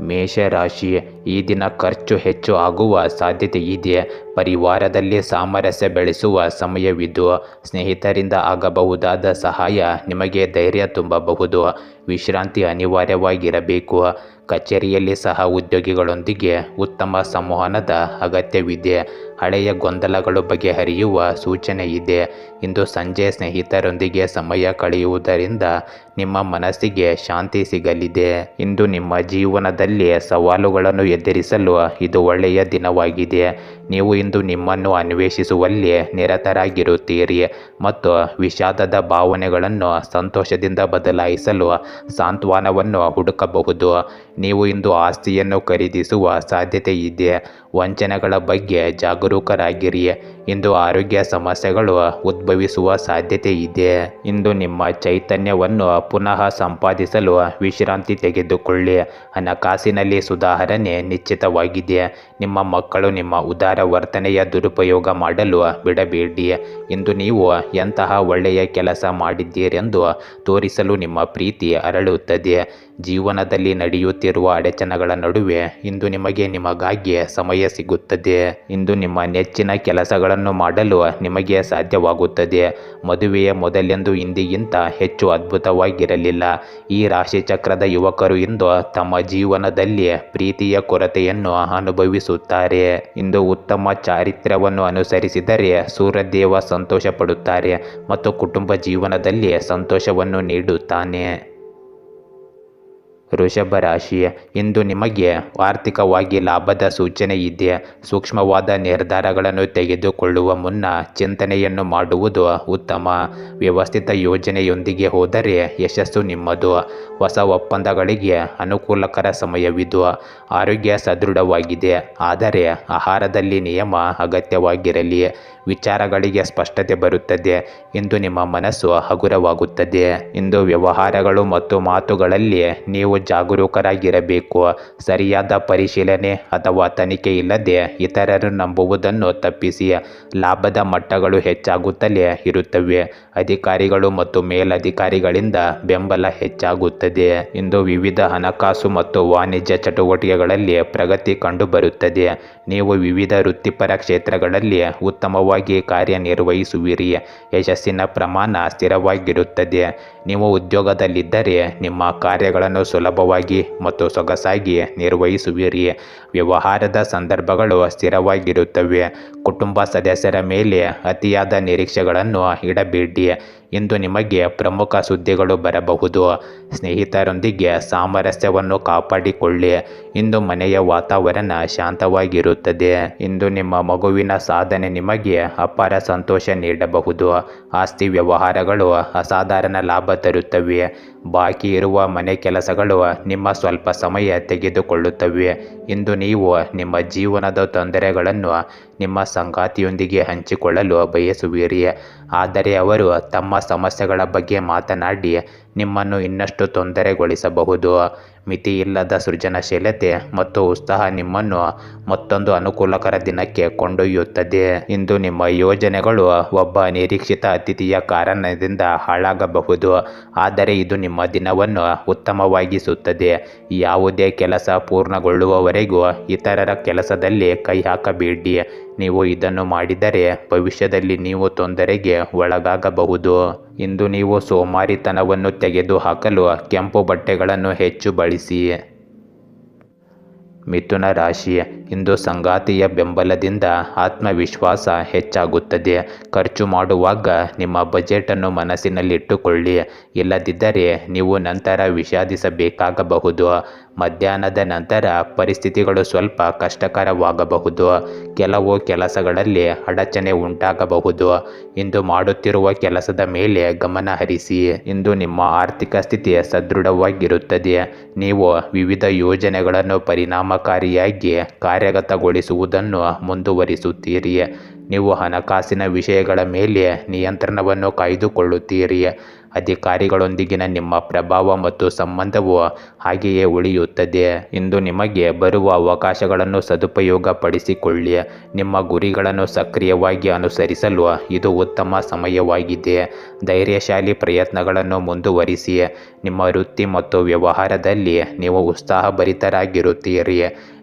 ಮೇಷರಾಶಿ ಈ ದಿನ ಖರ್ಚು ಹೆಚ್ಚು ಆಗುವ ಸಾಧ್ಯತೆ ಇದೆ ಪರಿವಾರದಲ್ಲಿ ಸಾಮರಸ್ಯ ಬೆಳೆಸುವ ಸಮಯವಿದ್ದು, ಸ್ನೇಹಿತರಿಂದ ಆಗಬಹುದಾದ ಸಹಾಯ ನಿಮಗೆ ಧೈರ್ಯ ತುಂಬಬಹುದು. ವಿಶ್ರಾಂತಿ ಅನಿವಾರ್ಯವಾಗಿರಬೇಕು. ಕಚೇರಿಯಲ್ಲಿ ಸಹ ಉದ್ಯೋಗಿಗಳೊಂದಿಗೆ ಉತ್ತಮ ಸಂವಹನದ ಅಗತ್ಯವಿದೆ. ಹಳೆಯ ಗೊಂದಲಗಳು ಬಗೆಹರಿಯುವ ಸೂಚನೆ ಇದೆ. ಇಂದು ಸಂಜೆ ಸ್ನೇಹಿತರೊಂದಿಗೆ ಸಮಯ ಕಳೆಯುವುದರಿಂದ ನಿಮ್ಮ ಮನಸ್ಸಿಗೆ ಶಾಂತಿ ಸಿಗಲಿದೆ. ಇಂದು ನಿಮ್ಮ ಜೀವನದಲ್ಲಿ ಸವಾಲುಗಳನ್ನು ಎದುರಿಸಲು ಇದು ಒಳ್ಳೆಯ ದಿನವಾಗಿದೆ. ನೀವು ಇಂದು ನಿಮ್ಮನ್ನು ಅನ್ವೇಷಿಸುವಲ್ಲಿ ನಿರತರಾಗಿರುತ್ತೀರಿ ಮತ್ತು ವಿಷಾದದ ಭಾವನೆಗಳನ್ನು ಸಂತೋಷದಿಂದ ಬದಲಾಯಿಸಲು ಸಾಂತ್ವನವನ್ನು ಹುಡುಕಬಹುದು. ನೀವು ಇಂದು ಆಸ್ತಿಯನ್ನು ಖರೀದಿಸುವ ಸಾಧ್ಯತೆ ಇದೆ ವಂಚನೆಗಳ ಬಗ್ಗೆ ಜಾಗರೂಕರಾಗಿರಿ. ಇಂದು ಆರೋಗ್ಯ ಸಮಸ್ಯೆಗಳು ಉದ್ಭವಿಸುವ ಸಾಧ್ಯತೆ ಇದೆ. ಇಂದು ನಿಮ್ಮ ಚೈತನ್ಯವನ್ನು ಪುನಃ ಸಂಪಾದಿಸಲು ವಿಶ್ರಾಂತಿ ತೆಗೆದುಕೊಳ್ಳಿ. ಹಣಕಾಸಿನಲ್ಲಿ ಸುಧಾರಣೆ ನಿಶ್ಚಿತವಾಗಿದೆ. ನಿಮ್ಮ ಮಕ್ಕಳು ನಿಮ್ಮ ಉದಾರ ವರ್ತನೆಯ ದುರುಪಯೋಗ ಮಾಡಲು ಬಿಡಬೇಡಿ. ಇಂದು ನೀವು ಎಂತಹ ಒಳ್ಳೆಯ ಕೆಲಸ ಮಾಡಿದ್ದೀರೆಂದು ತೋರಿಸಲು ನಿಮ್ಮ ಪ್ರೀತಿ ಅರಳುತ್ತದೆ. ಜೀವನದಲ್ಲಿ ನಡೆಯುತ್ತಿರುವ ಅಡಚಣೆಗಳ ನಡುವೆ ಇಂದು ನಿಮಗೆ ನಿಮಗಾಗಿ ಸಮಯ ಸಿಗುತ್ತದೆ. ಇಂದು ನಿಮ್ಮ ನೆಚ್ಚಿನ ಕೆಲಸಗಳನ್ನು ಮಾಡಲು ನಿಮಗೆ ಸಾಧ್ಯವಾಗುತ್ತದೆ. ಮದುವೆಯ ಮೊದಲೆಂದು ಇಂದಿಗಿಂತ ಹೆಚ್ಚು ಅದ್ಭುತವಾಗಿರಲಿಲ್ಲ. ಈ ರಾಶಿ ಚಕ್ರದ ಯುವಕರು ಇಂದು ತಮ್ಮ ಜೀವನದಲ್ಲಿ ಪ್ರೀತಿಯ ಕೊರತೆಯನ್ನು ಅನುಭವಿಸುತ್ತಾರೆ. ಇಂದು ಉತ್ತಮ ಚಾರಿತ್ರ್ಯವನ್ನು ಅನುಸರಿಸಿದರೆ ಸೂರ್ಯದೇವ ಸಂತೋಷ ಪಡುತ್ತಾರೆ ಮತ್ತು ಕುಟುಂಬ ಜೀವನದಲ್ಲಿ ಸಂತೋಷವನ್ನು ನೀಡುತ್ತಾನೆ. ವೃಷಭ ರಾಶಿ ಇಂದು ನಿಮಗೆ ಆರ್ಥಿಕವಾಗಿ ಲಾಭದ ಸೂಚನೆ ಇದೆ ಸೂಕ್ಷ್ಮವಾದ ನಿರ್ಧಾರಗಳನ್ನು ತೆಗೆದುಕೊಳ್ಳುವ ಮುನ್ನ ಚಿಂತನೆಯನ್ನು ಮಾಡುವುದು ಉತ್ತಮ. ವ್ಯವಸ್ಥಿತ ಯೋಜನೆಯೊಂದಿಗೆ ಹೋದರೆ ಯಶಸ್ಸು ನಿಮ್ಮದು. ಹೊಸ ಒಪ್ಪಂದಗಳಿಗೆ ಅನುಕೂಲಕರ ಸಮಯವಿದು. ಆರೋಗ್ಯ ಸದೃಢವಾಗಿದೆ. ಆದರೆ ಆಹಾರದಲ್ಲಿ ನಿಯಮ ಅಗತ್ಯವಾಗಿರಲಿ. ವಿಚಾರಗಳಿಗೆ ಸ್ಪಷ್ಟತೆ ಬರುತ್ತದೆ. ಇಂದು ನಿಮ್ಮ ಮನಸ್ಸು ಹಗುರವಾಗುತ್ತದೆ. ಇಂದು ವ್ಯವಹಾರಗಳು ಮತ್ತು ಮಾತುಗಳಲ್ಲಿ ನೀವು ಜಾಗರೂಕರಾಗಿರಬೇಕು. ಸರಿಯಾದ ಪರಿಶೀಲನೆ ಅಥವಾ ತನಿಖೆ ಇಲ್ಲದೆ ಇತರರು ನಂಬುವುದನ್ನು ತಪ್ಪಿಸಿ. ಲಾಭದ ಮಟ್ಟಗಳು ಹೆಚ್ಚಾಗುತ್ತಲೇ ಇರುತ್ತವೆ. ಅಧಿಕಾರಿಗಳು ಮತ್ತು ಮೇಲಧಿಕಾರಿಗಳಿಂದ ಬೆಂಬಲ ಹೆಚ್ಚಾಗುತ್ತದೆ. ಇಂದು ವಿವಿಧ ಹಣಕಾಸು ಮತ್ತು ವಾಣಿಜ್ಯ ಚಟುವಟಿಕೆಗಳಲ್ಲಿ ಪ್ರಗತಿ ಕಂಡುಬರುತ್ತದೆ. ನೀವು ವಿವಿಧ ವೃತ್ತಿಪರ ಕ್ಷೇತ್ರಗಳಲ್ಲಿ ಉತ್ತಮವಾಗಿ ಕಾರ್ಯನಿರ್ವಹಿಸುವಿರಿ. ಯಶಸ್ಸಿನ ಪ್ರಮಾಣ ಸ್ಥಿರವಾಗಿರುತ್ತದೆ. ನೀವು ಉದ್ಯೋಗದಲ್ಲಿದ್ದರೆ ನಿಮ್ಮ ಕಾರ್ಯಗಳನ್ನು ಸುಲಭವಾಗಿ ಮತ್ತು ಸೊಗಸಾಗಿ ನಿರ್ವಹಿಸುವಿರಿ. ವ್ಯವಹಾರದ ಸಂದರ್ಭಗಳು ಸ್ಥಿರವಾಗಿರುತ್ತವೆ. ಕುಟುಂಬ ಸದಸ್ಯರ ಮೇಲೆ ಅತಿಯಾದ ನಿರೀಕ್ಷೆಗಳನ್ನು ಇಡಬೇಡಿ. ಇಂದು ನಿಮಗೆ ಪ್ರಮುಖ ಸುದ್ದಿಗಳು ಬರಬಹುದು. ಸ್ನೇಹಿತರೊಂದಿಗೆ ಸಾಮರಸ್ಯವನ್ನು ಕಾಪಾಡಿಕೊಳ್ಳಿ. ಇಂದು ಮನೆಯ ವಾತಾವರಣ ಶಾಂತವಾಗಿರುತ್ತದೆ. ಇಂದು ನಿಮ್ಮ ಮಗುವಿನ ಸಾಧನೆ ನಿಮಗೆ ಅಪಾರ ಸಂತೋಷ ನೀಡಬಹುದು. ಆಸ್ತಿ ವ್ಯವಹಾರಗಳು ಅಸಾಧಾರಣ ಲಾಭ ತರುತ್ತವೆ. ಬಾಕಿ ಇರುವ ಮನೆ ಕೆಲಸಗಳು ನಿಮ್ಮ ಸ್ವಲ್ಪ ಸಮಯ ತೆಗೆದುಕೊಳ್ಳುತ್ತವೆ. ಇಂದು ನೀವು ನಿಮ್ಮ ಜೀವನದ ತೊಂದರೆಗಳನ್ನು ನಿಮ್ಮ ಸಂಗಾತಿಯೊಂದಿಗೆ ಹಂಚಿಕೊಳ್ಳಲು ಬಯಸುವಿರಿ. ಆದರೆ ಅವರು ತಮ್ಮ ಸಮಸ್ಯೆಗಳ ಬಗ್ಗೆ ಮಾತನಾಡಿ ನಿಮ್ಮನ್ನು ಇನ್ನಷ್ಟು ತೊಂದರೆಗೊಳಿಸಬಹುದು. ಮಿತಿಯಿಲ್ಲದ ಸೃಜನಶೀಲತೆ ಮತ್ತು ಉತ್ಸಾಹ ನಿಮ್ಮನ್ನು ಮತ್ತೊಂದು ಅನುಕೂಲಕರ ದಿನಕ್ಕೆ ಕೊಂಡೊಯ್ಯುತ್ತದೆ. ಇಂದು ನಿಮ್ಮ ಯೋಜನೆಗಳು ಒಬ್ಬ ನಿರೀಕ್ಷಿತ ಅತಿಥಿಯ ಕಾರಣದಿಂದ ಹಾಳಾಗಬಹುದು. ಆದರೆ ಇದು ನಿಮ್ಮ ದಿನವನ್ನು ಉತ್ತಮವಾಗಿಸುತ್ತದೆ. ಯಾವುದೇ ಕೆಲಸ ಪೂರ್ಣಗೊಳ್ಳುವವರೆಗೂ ಇತರರ ಕೆಲಸದಲ್ಲಿ ಕೈ ಹಾಕಬೇಡಿ. ನೀವು ಇದನ್ನು ಮಾಡಿದರೆ ಭವಿಷ್ಯದಲ್ಲಿ ನೀವು ತೊಂದರೆಗೆ ಒಳಗಾಗಬಹುದು. ಇಂದು ನೀವು ಸೋಮಾರಿತನವನ್ನು ತೆಗೆದುಹಾಕಲು ಕೆಂಪು ಬಟ್ಟೆಗಳನ್ನು ಹೆಚ್ಚು ಬಳಸಿ. ಮಿಥುನ ರಾಶಿ, ಇಂದು ಸಂಗಾತಿಯ ಬೆಂಬಲದಿಂದ ಆತ್ಮವಿಶ್ವಾಸ ಹೆಚ್ಚಾಗುತ್ತದೆ. ಖರ್ಚು ಮಾಡುವಾಗ ನಿಮ್ಮ ಬಜೆಟನ್ನು ಮನಸ್ಸಿನಲ್ಲಿಟ್ಟುಕೊಳ್ಳಿ. ಇಲ್ಲದಿದ್ದರೆ ನೀವು ನಂತರ ವಿಷಾದಿಸಬೇಕಾಗಬಹುದು. ಮಧ್ಯಾಹ್ನದ ನಂತರ ಪರಿಸ್ಥಿತಿಗಳು ಸ್ವಲ್ಪ ಕಷ್ಟಕರವಾಗಬಹುದು. ಕೆಲವು ಕೆಲಸಗಳಲ್ಲಿ ಅಡಚಣೆ ಉಂಟಾಗಬಹುದು. ಇಂದು ಮಾಡುತ್ತಿರುವ ಕೆಲಸದ ಮೇಲೆ ಗಮನ ಹರಿಸಿ. ಇಂದು ನಿಮ್ಮ ಆರ್ಥಿಕ ಸ್ಥಿತಿ ಸದೃಢವಾಗಿರುತ್ತದೆ. ನೀವು ವಿವಿಧ ಯೋಜನೆಗಳನ್ನು ಪರಿಣಾಮಕಾರಿಯಾಗಿ ಕಾರ್ಯಗತಗೊಳಿಸುವುದನ್ನು ಮುಂದುವರಿಸುತ್ತೀರಿ. ನೀವು ಹಣಕಾಸಿನ ವಿಷಯಗಳ ಮೇಲೆ ನಿಯಂತ್ರಣವನ್ನು ಕಾಯ್ದುಕೊಳ್ಳುತ್ತೀರಿ. ಅಧಿಕಾರಿಗಳೊಂದಿಗಿನ ನಿಮ್ಮ ಪ್ರಭಾವ ಮತ್ತು ಸಂಬಂಧವು ಹಾಗೆಯೇ ಉಳಿಯುತ್ತದೆ. ಇಂದು ನಿಮಗೆ ಬರುವ ಅವಕಾಶಗಳನ್ನು ಸದುಪಯೋಗಪಡಿಸಿಕೊಳ್ಳಿ. ನಿಮ್ಮ ಗುರಿಗಳನ್ನು ಸಕ್ರಿಯವಾಗಿ ಅನುಸರಿಸಲು ಇದು ಉತ್ತಮ ಸಮಯವಾಗಿದೆ. ಧೈರ್ಯಶಾಲಿ ಪ್ರಯತ್ನಗಳನ್ನು ಮುಂದುವರಿಸಿ. ನಿಮ್ಮ ವೃತ್ತಿ ಮತ್ತು ವ್ಯವಹಾರದಲ್ಲಿ ನೀವು ಉತ್ಸಾಹಭರಿತರಾಗಿರುತ್ತೀರಿ.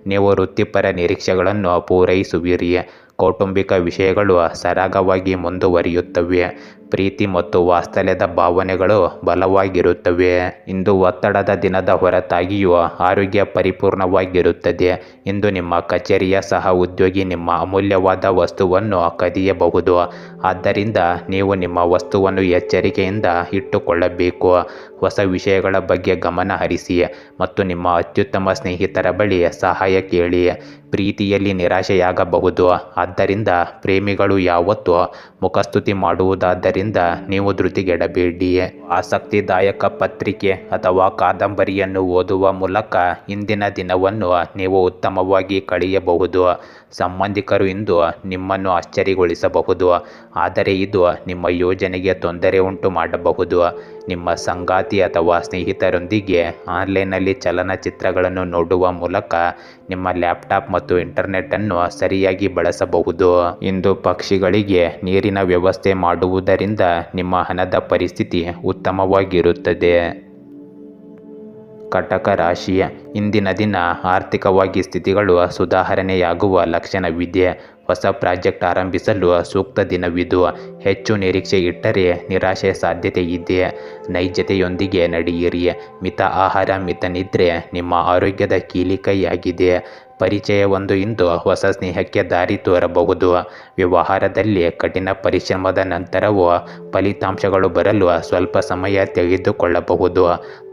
ನೀವು ವೃತ್ತಿಪರ ನಿರೀಕ್ಷೆಗಳನ್ನು ಪೂರೈಸುವಿರಿ. ಕೌಟುಂಬಿಕ ವಿಷಯಗಳು ಸರಾಗವಾಗಿ ಮುಂದುವರಿಯುತ್ತವೆ. ಪ್ರೀತಿ ಮತ್ತು ವಾತ್ಸಲ್ಯದ ಭಾವನೆಗಳು ಬಲವಾಗಿರುತ್ತವೆ. ಇಂದು ಒತ್ತಡದ ದಿನದ ಹೊರತಾಗಿಯೂ ಆರೋಗ್ಯ ಪರಿಪೂರ್ಣವಾಗಿರುತ್ತದೆ. ಇಂದು ನಿಮ್ಮ ಕಚೇರಿಯ ಸಹ ಉದ್ಯೋಗಿ ನಿಮ್ಮ ಅಮೂಲ್ಯವಾದ ವಸ್ತುವನ್ನು ಕದಿಯಬಹುದು ಆದ್ದರಿಂದ ನೀವು ನಿಮ್ಮ ವಸ್ತುವನ್ನು ಎಚ್ಚರಿಕೆಯಿಂದ ಇಟ್ಟುಕೊಳ್ಳಬೇಕು. ಹೊಸ ವಿಷಯಗಳ ಬಗ್ಗೆ ಗಮನ ಹರಿಸಿ ಮತ್ತು ನಿಮ್ಮ ಅತ್ಯುತ್ತಮ ಸ್ನೇಹಿತರ ಬಳಿ ಸಹಾಯ ಕೇಳಿ. ಪ್ರೀತಿಯಲ್ಲಿ ನಿರಾಶೆಯಾಗಬಹುದು. ಆದ್ದರಿಂದ ಪ್ರೇಮಿಗಳು ಯಾವತ್ತೂ ಮುಖಸ್ತುತಿ ಮಾಡುವುದಾದ್ದರಿಂದ ನೀವು ಧೃತಿಗೆಡಬೇಡಿ. ಆಸಕ್ತಿದಾಯಕ ಪತ್ರಿಕೆ ಅಥವಾ ಕಾದಂಬರಿಯನ್ನು ಓದುವ ಮೂಲಕ ಇಂದಿನ ದಿನವನ್ನು ನೀವು ಉತ್ತಮವಾಗಿ ಕಳೆಯಬಹುದು. ಸಂಬಂಧಿಕರು ಇಂದು ನಿಮ್ಮನ್ನು ಆಶ್ಚರ್ಯಗೊಳಿಸಬಹುದು. ಆದರೆ ಇದು ನಿಮ್ಮ ಯೋಜನೆಗೆ ತೊಂದರೆ ಉಂಟು ಮಾಡಬಹುದು. ನಿಮ್ಮ ಸಂಗಾತಿ ಅಥವಾ ಸ್ನೇಹಿತರೊಂದಿಗೆ ಆನ್ಲೈನ್ನಲ್ಲಿ ಚಲನಚಿತ್ರಗಳನ್ನು ನೋಡುವ ಮೂಲಕ ನಿಮ್ಮ ಲ್ಯಾಪ್ಟಾಪ್ ಮತ್ತು ಇಂಟರ್ನೆಟ್ಟನ್ನು ಸರಿಯಾಗಿ ಬಳಸಬಹುದು. ಇಂದು ಪಕ್ಷಿಗಳಿಗೆ ನೀರಿನ ವ್ಯವಸ್ಥೆ ಮಾಡುವುದರಿಂದ ನಿಮ್ಮ ಹಣದ ಪರಿಸ್ಥಿತಿ ಉತ್ತಮವಾಗಿರುತ್ತದೆ. ಕಟಕ ರಾಶಿ ಇಂದಿನ ದಿನ ಆರ್ಥಿಕವಾಗಿ ಸ್ಥಿತಿಗಳು ಸುಧಾರಣೆಯಾಗುವ ಲಕ್ಷಣವಿದೆ. ಹೊಸ ಪ್ರಾಜೆಕ್ಟ್ ಆರಂಭಿಸಲು ಸೂಕ್ತ ದಿನವಿದು. ಹೆಚ್ಚು ನಿರೀಕ್ಷೆ ಇಟ್ಟರೆ ನಿರಾಶೆ ಸಾಧ್ಯತೆ ಇದೆ. ನೈಜತೆಯೊಂದಿಗೆ ನಡೆಯಿರಿ. ಮಿತ ಆಹಾರ, ಮಿತ ನಿದ್ರೆ ನಿಮ್ಮ ಆರೋಗ್ಯದ ಕೀಲಿಕೈಯಾಗಿದೆ. ಪರಿಚಯವೊಂದು ಇಂದು ಹೊಸ ಸ್ನೇಹಕ್ಕೆ ದಾರಿ ತೋರಬಹುದು. ವ್ಯವಹಾರದಲ್ಲಿ ಕಠಿಣ ಪರಿಶ್ರಮದ ನಂತರವೂ ಫಲಿತಾಂಶಗಳು ಬರಲು ಸ್ವಲ್ಪ ಸಮಯ ತೆಗೆದುಕೊಳ್ಳಬಹುದು.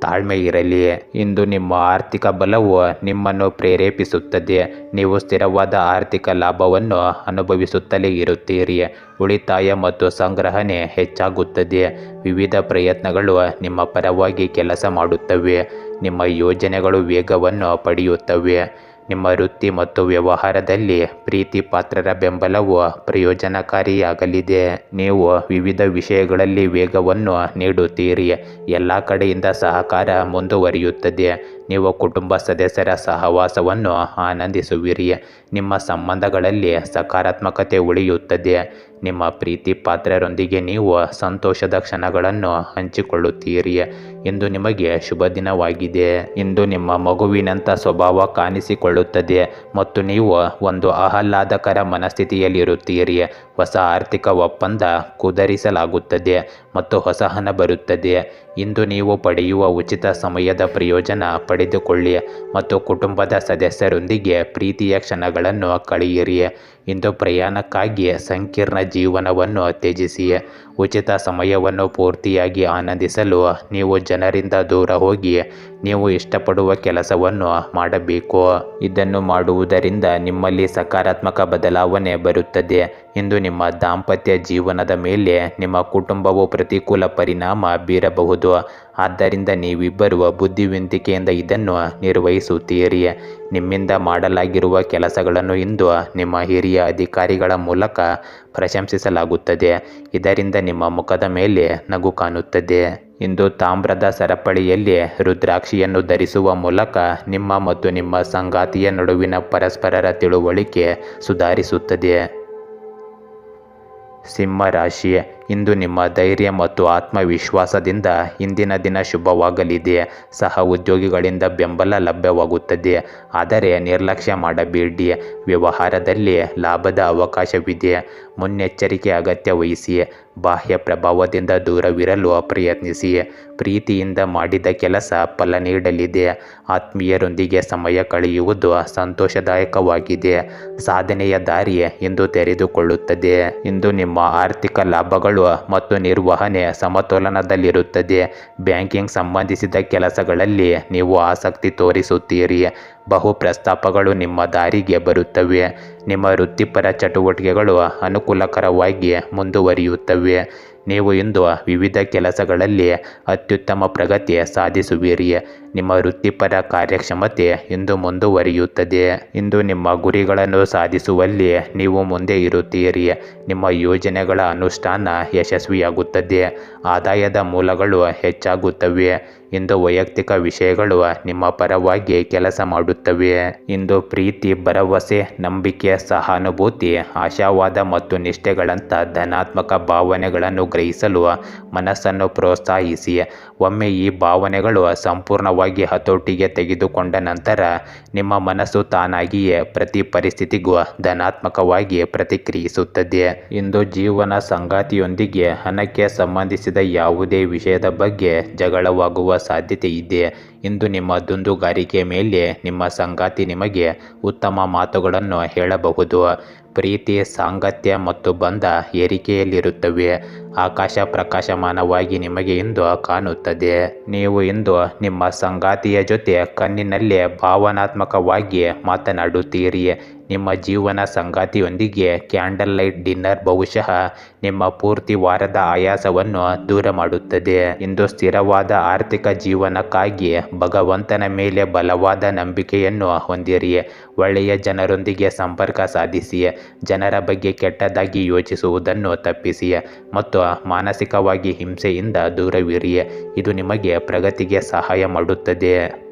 ತಾಳ್ಮೆ ಇರಲಿ. ಇಂದು ನಿಮ್ಮ ಆರ್ಥಿಕ ಬಲವು ನಿಮ್ಮನ್ನು ಪ್ರೇರೇಪಿಸುತ್ತದೆ. ನೀವು ಸ್ಥಿರವಾದ ಆರ್ಥಿಕ ಲಾಭವನ್ನು ಅನುಭವಿಸುತ್ತಲೇ ಇರುತ್ತೀರಿ. ಉಳಿತಾಯ ಮತ್ತು ಸಂಗ್ರಹಣೆ ಹೆಚ್ಚಾಗುತ್ತದೆ. ವಿವಿಧ ಪ್ರಯತ್ನಗಳು ನಿಮ್ಮ ಪರವಾಗಿ ಕೆಲಸ ಮಾಡುತ್ತವೆ. ನಿಮ್ಮ ಯೋಜನೆಗಳು ವೇಗವನ್ನು ಪಡೆಯುತ್ತವೆ. ನಿಮ್ಮ ವೃತ್ತಿ ಮತ್ತು ವ್ಯವಹಾರದಲ್ಲಿ ಪ್ರೀತಿ ಪಾತ್ರರ ಬೆಂಬಲವು ಪ್ರಯೋಜನಕಾರಿಯಾಗಲಿದೆ. ನೀವು ವಿವಿಧ ವಿಷಯಗಳಲ್ಲಿ ವೇಗವನ್ನು ನೀಡುತ್ತೀರಿ. ಎಲ್ಲ ಕಡೆಯಿಂದ ಸಹಕಾರ ಮುಂದುವರಿಯುತ್ತದೆ. ನೀವು ಕುಟುಂಬ ಸದಸ್ಯರ ಸಹವಾಸವನ್ನು ಆನಂದಿಸುವಿರಿ. ನಿಮ್ಮ ಸಂಬಂಧಗಳಲ್ಲಿ ಸಕಾರಾತ್ಮಕತೆ ಉಳಿಯುತ್ತದೆ. ನಿಮ್ಮ ಪ್ರೀತಿ ಪಾತ್ರರೊಂದಿಗೆ ನೀವು ಸಂತೋಷದ ಕ್ಷಣಗಳನ್ನು ಹಂಚಿಕೊಳ್ಳುತ್ತೀರಿ ಇಂದು ನಿಮಗೆ ಶುಭ ದಿನವಾಗಿದೆ. ಇಂದು ನಿಮ್ಮ ಮಗುವಿನಂಥ ಸ್ವಭಾವ ಕಾಣಿಸಿಕೊಳ್ಳುತ್ತದೆ ಮತ್ತು ನೀವು ಒಂದು ಆಹ್ಲಾದಕರ ಮನಸ್ಥಿತಿಯಲ್ಲಿರುತ್ತೀರಿ. ಹೊಸ ಆರ್ಥಿಕ ಒಪ್ಪಂದ ಕುದರಿಸಲಾಗುತ್ತದೆ ಮತ್ತು ಹೊಸ ಹಣ ಬರುತ್ತದೆ. ಇಂದು ನೀವು ಪಡೆಯುವ ಉಚಿತ ಸಮಯದ ಪ್ರಯೋಜನ ಪಡೆದುಕೊಳ್ಳಿ ಮತ್ತು ಕುಟುಂಬದ ಸದಸ್ಯರೊಂದಿಗೆ ಪ್ರೀತಿಯ ಕ್ಷಣಗಳನ್ನು ಕಳೆಯಿರಿ. ಇಂದು ಪ್ರಯಾಣಕ್ಕಾಗಿ ಸಂಕೀರ್ಣ ಜೀವನವನ್ನು ತ್ಯಜಿಸಿ ಉಚಿತ ಸಮಯವನ್ನು ಪೂರ್ತಿಯಾಗಿ ಆನಂದಿಸಲು ನೀವು ಜನರಿಂದ ದೂರ ಹೋಗಿ ನೀವು ಇಷ್ಟಪಡುವ ಕೆಲಸವನ್ನು ಮಾಡಬೇಕು. ಇದನ್ನು ಮಾಡುವುದರಿಂದ ನಿಮ್ಮಲ್ಲಿ ಸಕಾರಾತ್ಮಕ ಬದಲಾವಣೆ ಬರುತ್ತದೆ. ಇಂದು ನಿಮ್ಮ ದಾಂಪತ್ಯ ಜೀವನದ ಮೇಲೆ ನಿಮ್ಮ ಕುಟುಂಬವು ಪ್ರತಿಕೂಲ ಪರಿಣಾಮ ಬೀರಬಹುದು. ಆದ್ದರಿಂದ ನೀವಿಬ್ಬರು ಬುದ್ಧಿವಂತಿಕೆಯಿಂದ ಇದನ್ನು ನಿರ್ವಹಿಸುತ್ತೀರಿ. ನಿಮ್ಮಿಂದ ಮಾಡಲಾಗಿರುವ ಕೆಲಸಗಳನ್ನು ಇಂದು ನಿಮ್ಮ ಹಿರಿಯ ಅಧಿಕಾರಿಗಳ ಮೂಲಕ ಪ್ರಶಂಸಿಸಲಾಗುತ್ತದೆ. ಇದರಿಂದ ನಿಮ್ಮ ಮುಖದ ಮೇಲೆ ನಗು ಕಾಣುತ್ತದೆ. ಇಂದು ತಾಮ್ರದ ಸರಪಳಿಯಲ್ಲಿ ರುದ್ರಾಕ್ಷಿಯನ್ನು ಧರಿಸುವ ಮೂಲಕ ನಿಮ್ಮ ಮತ್ತು ನಿಮ್ಮ ಸಂಗಾತಿಯ ನಡುವಿನ ಪರಸ್ಪರರ ತಿಳುವಳಿಕೆ ಸುಧಾರಿಸುತ್ತದೆ. ಸಿಂಹ ರಾಶಿ ಇಂದು ನಿಮ್ಮ ಧೈರ್ಯ ಮತ್ತು ಆತ್ಮವಿಶ್ವಾಸದಿಂದ ಇಂದಿನ ದಿನ ಶುಭವಾಗಲಿದೆ. ಸಹ ಉದ್ಯೋಗಿಗಳಿಂದ ಬೆಂಬಲ ಲಭ್ಯವಾಗುತ್ತದೆ. ಆದರೆ ನಿರ್ಲಕ್ಷ್ಯ ಮಾಡಬೇಡಿ. ವ್ಯವಹಾರದಲ್ಲಿ ಲಾಭದ ಅವಕಾಶವಿದೆ. ಮುನ್ನೆಚ್ಚರಿಕೆ ಅಗತ್ಯ ವಹಿಸಿ. ಬಾಹ್ಯ ಪ್ರಭಾವದಿಂದ ದೂರವಿರಲು ಪ್ರಯತ್ನಿಸಿ. ಪ್ರೀತಿಯಿಂದ ಮಾಡಿದ ಕೆಲಸ ಫಲ ನೀಡಲಿದೆ. ಆತ್ಮೀಯರೊಂದಿಗೆ ಸಮಯ ಕಳೆಯುವುದು ಸಂತೋಷದಾಯಕವಾಗಿದೆ. ಸಾಧನೆಯ ದಾರಿ ಎಂದು ತೆರೆದುಕೊಳ್ಳುತ್ತದೆ. ಇಂದು ನಿಮ್ಮ ಆರ್ಥಿಕ ಲಾಭಗಳು ಮತ್ತು ನಿರ್ವಹಣೆ ಸಮತೋಲನದಲ್ಲಿರುತ್ತದೆ. ಬ್ಯಾಂಕಿಂಗ್ ಸಂಬಂಧಿಸಿದ ಕೆಲಸಗಳಲ್ಲಿ ನೀವು ಆಸಕ್ತಿ ತೋರಿಸುತ್ತೀರಿ. ಬಹು ಪ್ರಸ್ತಾಪಗಳು ನಿಮ್ಮ ದಾರಿಗೆ ಬರುತ್ತವೆ. ನಿಮ್ಮ ವೃತ್ತಿಪರ ಚಟುವಟಿಕೆಗಳು ಅನುಕೂಲಕರವಾಗಿ ಮುಂದುವರಿಯುತ್ತವೆ. ನೀವು ಇಂದು ವಿವಿಧ ಕೆಲಸಗಳಲ್ಲಿ ಅತ್ಯುತ್ತಮ ಪ್ರಗತಿ ಸಾಧಿಸುವಿರಿ. ನಿಮ್ಮ ವೃತ್ತಿಪರ ಕಾರ್ಯಕ್ಷಮತೆ ಇಂದು ಮುಂದುವರಿಯುತ್ತದೆ. ಇಂದು ನಿಮ್ಮ ಗುರಿಗಳನ್ನು ಸಾಧಿಸುವಲ್ಲಿ ನೀವು ಮುಂದೆ ಇರುತ್ತೀರಿ. ನಿಮ್ಮ ಯೋಜನೆಗಳ ಅನುಷ್ಠಾನ ಯಶಸ್ವಿಯಾಗುತ್ತದೆ. ಆದಾಯದ ಮೂಲಗಳು ಹೆಚ್ಚಾಗುತ್ತವೆ. ಇಂದು ವೈಯಕ್ತಿಕ ವಿಷಯಗಳು ನಿಮ್ಮ ಪರವಾಗಿ ಕೆಲಸ ಮಾಡುತ್ತವೆ. ಇಂದು ಪ್ರೀತಿ, ಭರವಸೆ, ನಂಬಿಕೆ, ಸಹಾನುಭೂತಿ, ಆಶಾವಾದ ಮತ್ತು ನಿಷ್ಠೆಗಳಂಥ ಧನಾತ್ಮಕ ಭಾವನೆಗಳನ್ನು ಗ್ರಹಿಸಲು ಮನಸ್ಸನ್ನು ಪ್ರೋತ್ಸಾಹಿಸಿ. ಒಮ್ಮೆ ಈ ಭಾವನೆಗಳು ಸಂಪೂರ್ಣವಾಗಿ ಹತೋಟಿಗೆ ತೆಗೆದುಕೊಂಡ ನಂತರ ನಿಮ್ಮ ಮನಸ್ಸು ತಾನಾಗಿಯೇ ಪ್ರತಿ ಪರಿಸ್ಥಿತಿಗೂ ಧನಾತ್ಮಕವಾಗಿ ಪ್ರತಿಕ್ರಿಯಿಸುತ್ತದೆ. ಇಂದು ಜೀವನ ಸಂಗಾತಿಯೊಂದಿಗೆ ಹಣಕ್ಕೆ ಸಂಬಂಧಿಸಿದ ಯಾವುದೇ ವಿಷಯದ ಬಗ್ಗೆ ಜಗಳವಾಗುವ ಸಾಧ್ಯತೆ ಇದೆ. ಇಂದು ನಿಮ್ಮ ದುಂದುಗಾರಿಕೆ ಮೇಲೆ ನಿಮ್ಮ ಸಂಗಾತಿ ನಿಮಗೆ ಉತ್ತಮ ಮಾತುಗಳನ್ನು ಹೇಳಬಹುದು. ಪ್ರೀತಿ, ಸಾಂಗತ್ಯ ಮತ್ತು ಬಂಧ ಏರಿಕೆಯಲ್ಲಿರುತ್ತವೆ. ಆಕಾಶ ಪ್ರಕಾಶಮಾನವಾಗಿ ನಿಮಗೆ ಇಂದು ಕಾಣುತ್ತದೆ. ನೀವು ಇಂದು ನಿಮ್ಮ ಸಂಗಾತಿಯ ಜೊತೆ ಕಣ್ಣಿನಲ್ಲಿ ಭಾವನಾತ್ಮಕವಾಗಿ ಮಾತನಾಡುತ್ತೀರಿ. ನಿಮ್ಮ ಜೀವನ ಸಂಗಾತಿಯೊಂದಿಗೆ ಕ್ಯಾಂಡಲ್ ಲೈಟ್ ಡಿನ್ನರ್ ಬಹುಶಃ ನಿಮ್ಮ ಪೂರ್ತಿ ವಾರದ ಆಯಾಸವನ್ನು ದೂರ ಮಾಡುತ್ತದೆ. ಇಂದು ಸ್ಥಿರವಾದ ಆರ್ಥಿಕ ಜೀವನಕ್ಕಾಗಿ ಭಗವಂತನ ಮೇಲೆ ಬಲವಾದ ನಂಬಿಕೆಯನ್ನು ಹೊಂದಿರಿ. ಒಳ್ಳೆಯ ಜನರೊಂದಿಗೆ ಸಂಪರ್ಕ ಸಾಧಿಸಿ, ಜನರ ಬಗ್ಗೆ ಕೆಟ್ಟದಾಗಿ ಯೋಚಿಸುವುದನ್ನು ತಪ್ಪಿಸಿ ಮತ್ತು ಮಾನಸಿಕವಾಗಿ ಹಿಂಸೆಯಿಂದ ದೂರವಿರಿ ಇದು ನಿಮಗೆ ಪ್ರಗತಿಗೆ ಸಹಾಯ ಮಾಡುತ್ತದೆ.